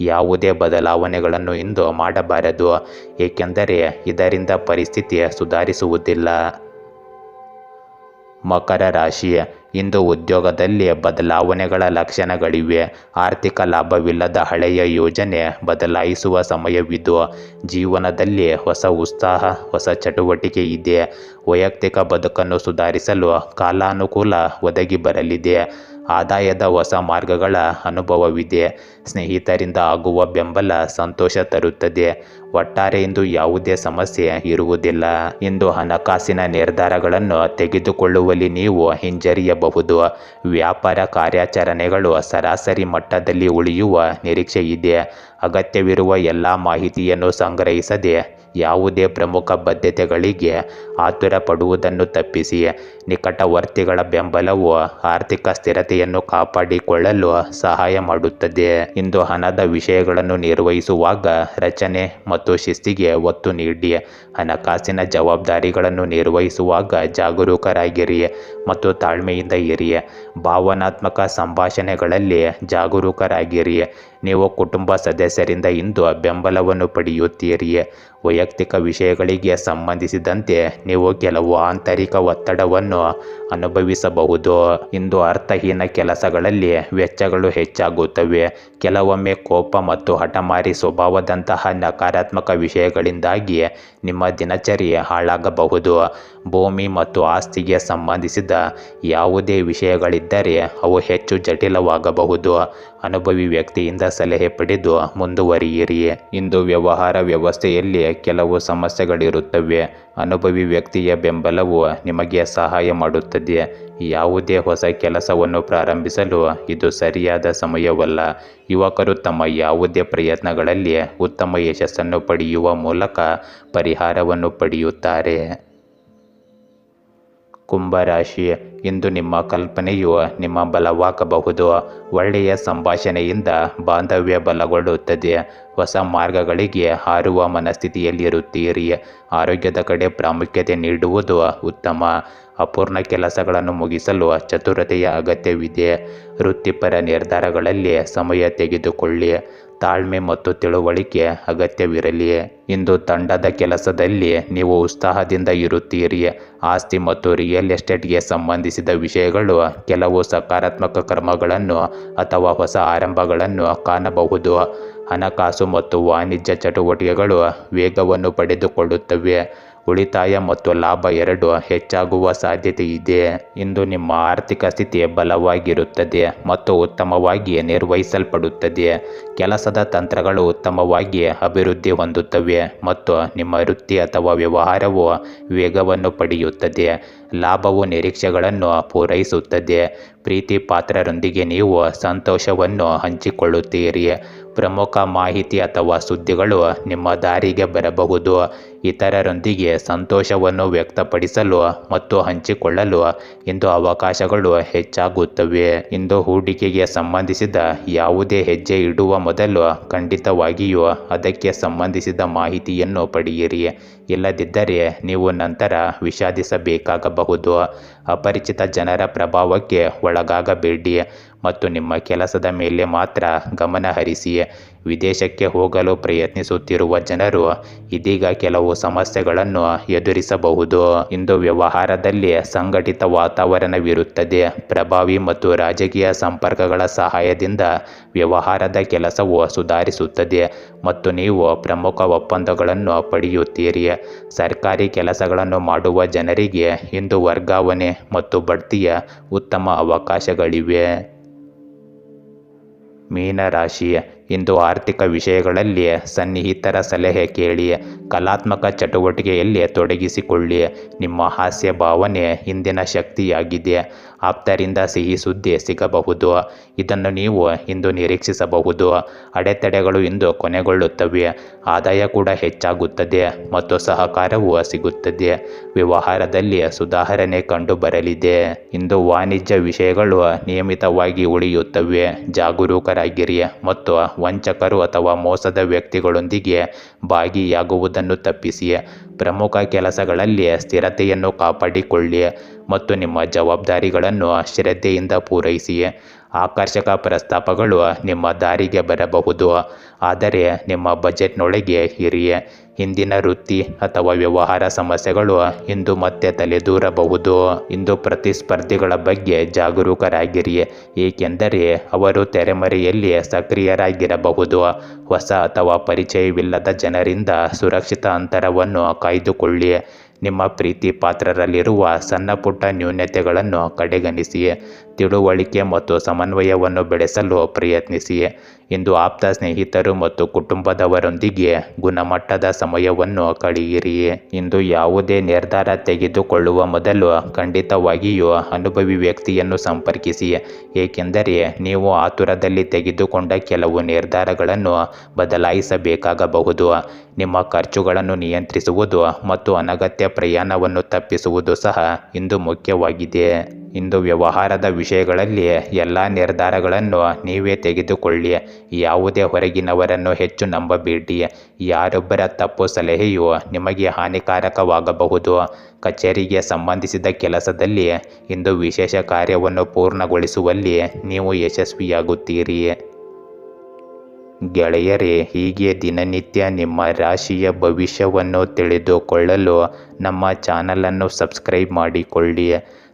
ಯಾವುದೇ ಬದಲಾವಣೆಗಳನ್ನು ಇಂದು ಮಾಡಬಾರದು. ಏಕೆಂದರೆ ಇದರಿಂದ ಪರಿಸ್ಥಿತಿ ಸುಧಾರಿಸುವುದಿಲ್ಲ. ಮಕರ ರಾಶಿ ಇಂದು ಉದ್ಯೋಗದಲ್ಲಿ ಬದಲಾವಣೆಗಳ ಲಕ್ಷಣಗಳಿವೆ. ಆರ್ಥಿಕ ಲಾಭವಿಲ್ಲದ ಹಳೆಯ ಯೋಜನೆ ಬದಲಾಯಿಸುವ ಸಮಯವಿದು. ಜೀವನದಲ್ಲಿ ಹೊಸ ಉತ್ಸಾಹ, ಹೊಸ ಚಟುವಟಿಕೆ ಇದೆ. ವೈಯಕ್ತಿಕ ಬದುಕನ್ನು ಸುಧಾರಿಸಲು ಕಾಲಾನುಕೂಲ ಒದಗಿ ಬರಲಿದೆ. ಆದಾಯದ ಹೊಸ ಮಾರ್ಗಗಳ ಅನುಭವವಿದೆ. ಸ್ನೇಹಿತರಿಂದ ಆಗುವ ಬೆಂಬಲ ಸಂತೋಷ ತರುತ್ತದೆ. ಒಟ್ಟಾರೆ ಇಂದು ಯಾವುದೇ ಸಮಸ್ಯೆ ಇರುವುದಿಲ್ಲ. ಇಂದು ಹಣಕಾಸಿನ ನಿರ್ಧಾರಗಳನ್ನು ತೆಗೆದುಕೊಳ್ಳುವಲ್ಲಿ ನೀವು ಹಿಂಜರಿಯಬಹುದು. ವ್ಯಾಪಾರ ಕಾರ್ಯಾಚರಣೆಗಳು ಸರಾಸರಿ ಮಟ್ಟದಲ್ಲಿ ಉಳಿಯುವ ನಿರೀಕ್ಷೆ ಇದೆ ಅಗತ್ಯವಿರುವ ಎಲ್ಲ ಮಾಹಿತಿಯನ್ನು ಸಂಗ್ರಹಿಸದೆ ಯಾವುದೇ ಪ್ರಮುಖ ಬದ್ಧತೆಗಳಿಗೆ ಆತುರ ಪಡುವುದನ್ನು ತಪ್ಪಿಸಿ. ನಿಕಟವರ್ತಿಗಳ ಬೆಂಬಲವು ಆರ್ಥಿಕ ಸ್ಥಿರತೆಯನ್ನು ಕಾಪಾಡಿಕೊಳ್ಳಲು ಸಹಾಯ ಮಾಡುತ್ತದೆ. ಇಂದು ಹಣದ ವಿಷಯಗಳನ್ನು ನಿರ್ವಹಿಸುವಾಗ ರಚನೆ ಮತ್ತು ಶಿಸ್ತಿಗೆ ಒತ್ತು ನೀಡಿ. ಹಣಕಾಸಿನ ಜವಾಬ್ದಾರಿಗಳನ್ನು ನಿರ್ವಹಿಸುವಾಗ ಜಾಗರೂಕರಾಗಿರಿ ಮತ್ತು ತಾಳ್ಮೆಯಿಂದ ಇರಿ. ಭಾವನಾತ್ಮಕ ಸಂಭಾಷಣೆಗಳಲ್ಲಿ ಜಾಗರೂಕರಾಗಿರಿ. ನೀವು ಕುಟುಂಬ ಸದಸ್ಯರಿಂದ ಇಂದು ಬೆಂಬಲವನ್ನು ಪಡೆಯುತ್ತೀರಿ. ವೈಯಕ್ತಿಕ ವಿಷಯಗಳಿಗೆ ಸಂಬಂಧಿಸಿದಂತೆ ನೀವು ಕೆಲವು ಆಂತರಿಕ ಒತ್ತಡವನ್ನು ಅನುಭವಿಸಬಹುದು. ಇಂದು ಅರ್ಥಹೀನ ಕೆಲಸಗಳಲ್ಲಿ ವೆಚ್ಚಗಳು ಹೆಚ್ಚಾಗುತ್ತವೆ. ಕೆಲವೊಮ್ಮೆ ಕೋಪ ಮತ್ತು ಹಠಮಾರಿ ಸ್ವಭಾವದಂತಹ ನಕಾರಾತ್ಮಕ ವಿಷಯಗಳಿಂದಾಗಿ ನಿಮ್ಮ ದಿನಚರಿ ಹಾಳಾಗಬಹುದು. ಭೂಮಿ ಮತ್ತು ಆಸ್ತಿಗೆ ಸಂಬಂಧಿಸಿದ ಯಾವುದೇ ವಿಷಯಗಳಿದ್ದರೆ ಅವು ಹೆಚ್ಚು ಜಟಿಲವಾಗಬಹುದು. ಅನುಭವಿ ವ್ಯಕ್ತಿಯಿಂದ ಸಲಹೆ ಪಡೆದು ಮುಂದುವರಿಯಿರಿ. ಇಂದು ವ್ಯವಹಾರ ವ್ಯವಸ್ಥೆಯಲ್ಲಿ ಕೆಲವು ಸಮಸ್ಯೆಗಳಿರುತ್ತವೆ. ಅನುಭವಿ ವ್ಯಕ್ತಿಯ ಬೆಂಬಲವು ನಿಮಗೆ ಸಹಾಯ ಮಾಡುತ್ತದೆ. ಯಾವುದೇ ಹೊಸ ಕೆಲಸವನ್ನು ಪ್ರಾರಂಭಿಸಲು ಇದು ಸರಿಯಾದ ಸಮಯವಲ್ಲ. ಯುವಕರು ತಮ್ಮ ಯಾವುದೇ ಪ್ರಯತ್ನಗಳಲ್ಲಿ ಉತ್ತಮ ಯಶಸ್ಸನ್ನು ಪಡೆಯುವ ಮೂಲಕ ಪರಿಹಾರವನ್ನು ಪಡೆಯುತ್ತಾರೆ. ಕುಂಭರಾಶಿ ಇಂದು ನಿಮ್ಮ ಕಲ್ಪನೆಯು ನಿಮ್ಮ ಬಲವಾಗಬಹುದು. ಒಳ್ಳೆಯ ಸಂಭಾಷಣೆಯಿಂದ ಬಾಂಧವ್ಯ ಬಲಗೊಳ್ಳುತ್ತದೆ. ಹೊಸ ಮಾರ್ಗಗಳಿಗೆ ಹಾರುವ ಮನಸ್ಥಿತಿಯಲ್ಲಿರುತ್ತೀರಿ. ಆರೋಗ್ಯದ ಕಡೆ ಪ್ರಾಮುಖ್ಯತೆ ನೀಡುವುದು ಉತ್ತಮ. ಅಪೂರ್ಣ ಕೆಲಸಗಳನ್ನು ಮುಗಿಸಲು ಚತುರತೆಯ ಅಗತ್ಯವಿದೆ. ವೃತ್ತಿಪರ ನಿರ್ಧಾರಗಳಲ್ಲಿ ಸಮಯ ತೆಗೆದುಕೊಳ್ಳಿ. ತಾಳ್ಮೆ ಮತ್ತು ತಿಳುವಳಿಕೆ ಅಗತ್ಯವಿರಲಿ. ಇಂದು ತಂಡದ ಕೆಲಸದಲ್ಲಿ ನೀವು ಉತ್ಸಾಹದಿಂದ ಇರುತ್ತೀರಿ. ಆಸ್ತಿ ಮತ್ತು ರಿಯಲ್ ಎಸ್ಟೇಟ್ಗೆ ಸಂಬಂಧಿಸಿದ ವಿಷಯಗಳು ಕೆಲವು ಸಕಾರಾತ್ಮಕ ಕ್ರಮಗಳನ್ನು ಅಥವಾ ಹೊಸ ಆರಂಭಗಳನ್ನು ಕಾಣಬಹುದು. ಹಣಕಾಸು ಮತ್ತು ವಾಣಿಜ್ಯ ಚಟುವಟಿಕೆಗಳು ವೇಗವನ್ನು ಪಡೆದುಕೊಳ್ಳುತ್ತವೆ. ಉಳಿತಾಯ ಮತ್ತು ಲಾಭ ಎರಡು ಹೆಚ್ಚಾಗುವ ಸಾಧ್ಯತೆ ಇದೆ. ಇಂದು ನಿಮ್ಮ ಆರ್ಥಿಕ ಸ್ಥಿತಿ ಬಲವಾಗಿರುತ್ತದೆ ಮತ್ತು ಉತ್ತಮವಾಗಿ ನಿರ್ವಹಿಸಲ್ಪಡುತ್ತದೆ. ಕೆಲಸದ ತಂತ್ರಗಳು ಉತ್ತಮವಾಗಿ ಅಭಿವೃದ್ಧಿ ಹೊಂದುತ್ತವೆ ಮತ್ತು ನಿಮ್ಮ ವೃತ್ತಿ ಅಥವಾ ವ್ಯವಹಾರವು ವೇಗವನ್ನು ಪಡೆಯುತ್ತದೆ. ಲಾಭವು ನಿರೀಕ್ಷೆಗಳನ್ನು ಪೂರೈಸುತ್ತದೆ. ಪ್ರೀತಿ ಪಾತ್ರರೊಂದಿಗೆ ನೀವು ಸಂತೋಷವನ್ನು ಹಂಚಿಕೊಳ್ಳುತ್ತೀರಿ. ಪ್ರಮುಖ ಮಾಹಿತಿ ಅಥವಾ ಸುದ್ದಿಗಳು ನಿಮ್ಮ ದಾರಿಗೆ ಬರಬಹುದು. ಇತರರೊಂದಿಗೆ ಸಂತೋಷವನ್ನು ವ್ಯಕ್ತಪಡಿಸಲು ಮತ್ತು ಹಂಚಿಕೊಳ್ಳಲು ಇಂದು ಅವಕಾಶಗಳು ಹೆಚ್ಚಾಗುತ್ತವೆ. ಇಂದು ಹೂಡಿಕೆಗೆ ಸಂಬಂಧಿಸಿದ ಯಾವುದೇ ಹೆಜ್ಜೆ ಇಡುವ ಮೊದಲು ಖಂಡಿತವಾಗಿಯೂ ಅದಕ್ಕೆ ಸಂಬಂಧಿಸಿದ ಮಾಹಿತಿಯನ್ನು ಪಡೆಯಿರಿ. ಇಲ್ಲದಿದ್ದರೆ ನೀವು ನಂತರ ವಿಷಾದಿಸಬೇಕಾಗಬಹುದು. ಅಪರಿಚಿತ ಜನರ ಪ್ರಭಾವಕ್ಕೆ ಒಳಗಾಗಬೇಡಿ. ಮತ್ತು ನಿಮ್ಮ ಕೆಲಸದ ಮೇಲೆ ಮಾತ್ರ ಗಮನ ಹರಿಸಿ ವಿದೇಶಕ್ಕೆ ಹೋಗಲು ಪ್ರಯತ್ನಿಸುತ್ತಿರುವ ಜನರು ಇದೀಗ ಕೆಲವು ಸಮಸ್ಯೆಗಳನ್ನು ಎದುರಿಸಬಹುದು. ಇಂದು ವ್ಯವಹಾರದಲ್ಲಿ ಸಂಘಟಿತ ವಾತಾವರಣವಿರುತ್ತದೆ. ಪ್ರಭಾವಿ ಮತ್ತು ರಾಜಕೀಯ ಸಂಪರ್ಕಗಳ ಸಹಾಯದಿಂದ ವ್ಯವಹಾರದ ಕೆಲಸವು ಸುಧಾರಿಸುತ್ತದೆ ಮತ್ತು ನೀವು ಪ್ರಮುಖ ಒಪ್ಪಂದಗಳನ್ನು ಪಡೆಯುತ್ತೀರಿ. ಸರ್ಕಾರಿ ಕೆಲಸಗಳನ್ನು ಮಾಡುವ ಜನರಿಗೆ ಇಂದು ವರ್ಗಾವಣೆ ಮತ್ತು ಬಡ್ತಿಯ ಉತ್ತಮ ಅವಕಾಶಗಳಿವೆ. ಮೀನರಾಶಿ ಇಂದು ಆರ್ಥಿಕ ವಿಷಯಗಳಲ್ಲಿ ಸನ್ನಿಹಿತರ ಸಲಹೆ ಕೇಳಿ ಕಲಾತ್ಮಕ ಚಟುವಟಿಕೆಯಲ್ಲಿ ತೊಡಗಿಸಿಕೊಳ್ಳಿ. ನಿಮ್ಮ ಹಾಸ್ಯ ಭಾವನೆ ಇಂದಿನ ಶಕ್ತಿಯಾಗಿದೆ ಆಪ್ತರಿಂದ ಸಿಹಿ ಸುದ್ದಿ ಸಿಗಬಹುದು. ಇದನ್ನು ನೀವು ಇಂದು ನಿರೀಕ್ಷಿಸಬಹುದು. ಅಡೆತಡೆಗಳು ಇಂದು ಕೊನೆಗೊಳ್ಳುತ್ತವೆ. ಆದಾಯ ಕೂಡ ಹೆಚ್ಚಾಗುತ್ತದೆ ಮತ್ತು ಸಹಕಾರವೂ ಸಿಗುತ್ತದೆ. ವ್ಯವಹಾರದಲ್ಲಿ ಸುಧಾರಣೆ ಕಂಡು ಬರಲಿದೆ ಇಂದು ವಾಣಿಜ್ಯ ವಿಷಯಗಳು ನಿಯಮಿತವಾಗಿ ಉಳಿಯುತ್ತವೆ. ಜಾಗರೂಕರಾಗಿರಿ ಮತ್ತು ವಂಚಕರು ಅಥವಾ ಮೋಸದ ವ್ಯಕ್ತಿಗಳೊಂದಿಗೆ ಭಾಗಿಯಾಗುವುದನ್ನು ತಪ್ಪಿಸಿ. ಪ್ರಮುಖ ಕೆಲಸಗಳಲ್ಲಿ ಸ್ಥಿರತೆಯನ್ನು ಕಾಪಾಡಿಕೊಳ್ಳಿ ಮತ್ತು ನಿಮ್ಮ ಜವಾಬ್ದಾರಿಗಳನ್ನು ಶ್ರದ್ಧೆಯಿಂದ ಪೂರೈಸಿ. ಆಕರ್ಷಕ ಪ್ರಸ್ತಾಪಗಳು ನಿಮ್ಮ ದಾರಿಗೆ ಬರಬಹುದು, ಆದರೆ ನಿಮ್ಮ ಬಜೆಟ್ನೊಳಗೆ ಇರಿ. ಹಿಂದಿನ ವೃತ್ತಿ ಅಥವಾ ವ್ಯವಹಾರ ಸಮಸ್ಯೆಗಳು ಇಂದು ಮತ್ತೆ ತಲೆದೂರಬಹುದು. ಇಂದು ಪ್ರತಿಸ್ಪರ್ಧಿಗಳ ಬಗ್ಗೆ ಜಾಗರೂಕರಾಗಿರಿ, ಏಕೆಂದರೆ ಅವರು ತೆರೆಮರೆಯಲ್ಲಿ ಸಕ್ರಿಯರಾಗಿರಬಹುದು. ಹೊಸ ಅಥವಾ ಪರಿಚಯವಿಲ್ಲದ ಜನರಿಂದ ಸುರಕ್ಷಿತ ಅಂತರವನ್ನು ಕಾಯ್ದುಕೊಳ್ಳಿ. ನಿಮ್ಮ ಪ್ರೀತಿ ಪಾತ್ರರಲ್ಲಿರುವ ಸಣ್ಣ ಪುಟ್ಟ ನ್ಯೂನತೆಗಳನ್ನು ಕಡೆಗಣಿಸಿ, ತಿಳುವಳಿಕೆ ಮತ್ತು ಸಮನ್ವಯವನ್ನು ಬೆಳೆಸಲು ಪ್ರಯತ್ನಿಸಿ. ಇಂದು ಆಪ್ತ ಸ್ನೇಹಿತರು ಮತ್ತು ಕುಟುಂಬದವರೊಂದಿಗೆ ಗುಣಮಟ್ಟದ ಸಮಯವನ್ನು ಕಳೆಯಿರಿ ಇಂದು ಯಾವುದೇ ನಿರ್ಧಾರ ತೆಗೆದುಕೊಳ್ಳುವ ಮೊದಲು ಖಂಡಿತವಾಗಿಯೂ ಅನುಭವಿ ವ್ಯಕ್ತಿಯನ್ನು ಸಂಪರ್ಕಿಸಿ. ಏಕೆಂದರೆ ನೀವು ಆತುರದಲ್ಲಿ ತೆಗೆದುಕೊಂಡ ಕೆಲವು ನಿರ್ಧಾರಗಳನ್ನು ಬದಲಾಯಿಸಬೇಕಾಗಬಹುದು. ನಿಮ್ಮ ಖರ್ಚುಗಳನ್ನು ನಿಯಂತ್ರಿಸುವುದು ಮತ್ತು ಅನಗತ್ಯ ಪ್ರಯಾಣವನ್ನು ತಪ್ಪಿಸುವುದು ಸಹ ಇಂದು ಮುಖ್ಯವಾಗಿದೆ. ಇಂದು ವ್ಯವಹಾರದ ವಿಷಯಗಳಲ್ಲಿ ಎಲ್ಲ ನಿರ್ಧಾರಗಳನ್ನು ನೀವೇ ತೆಗೆದುಕೊಳ್ಳಿ. ಯಾವುದೇ ಹೊರಗಿನವರನ್ನು ಹೆಚ್ಚು ನಂಬಬೇಡಿ. ಯಾರೊಬ್ಬರ ತಪ್ಪು ಸಲಹೆಯು ನಿಮಗೆ ಹಾನಿಕಾರಕವಾಗಬಹುದು. ಕಚೇರಿಗೆ ಸಂಬಂಧಿಸಿದ ಕೆಲಸದಲ್ಲಿ ಇಂದು ವಿಶೇಷ ಕಾರ್ಯವನ್ನು ಪೂರ್ಣಗೊಳಿಸುವಲ್ಲಿ ನೀವು ಯಶಸ್ವಿಯಾಗುತ್ತೀರಿ. ಗೆಳೆಯರೇ, ಹೀಗೆ ದಿನನಿತ್ಯ ನಿಮ್ಮ ರಾಶಿಯ ಭವಿಷ್ಯವನ್ನು ತಿಳಿದುಕೊಳ್ಳಲು ನಮ್ಮ ಚಾನಲನ್ನು ಸಬ್ಸ್ಕ್ರೈಬ್ ಮಾಡಿಕೊಳ್ಳಿ.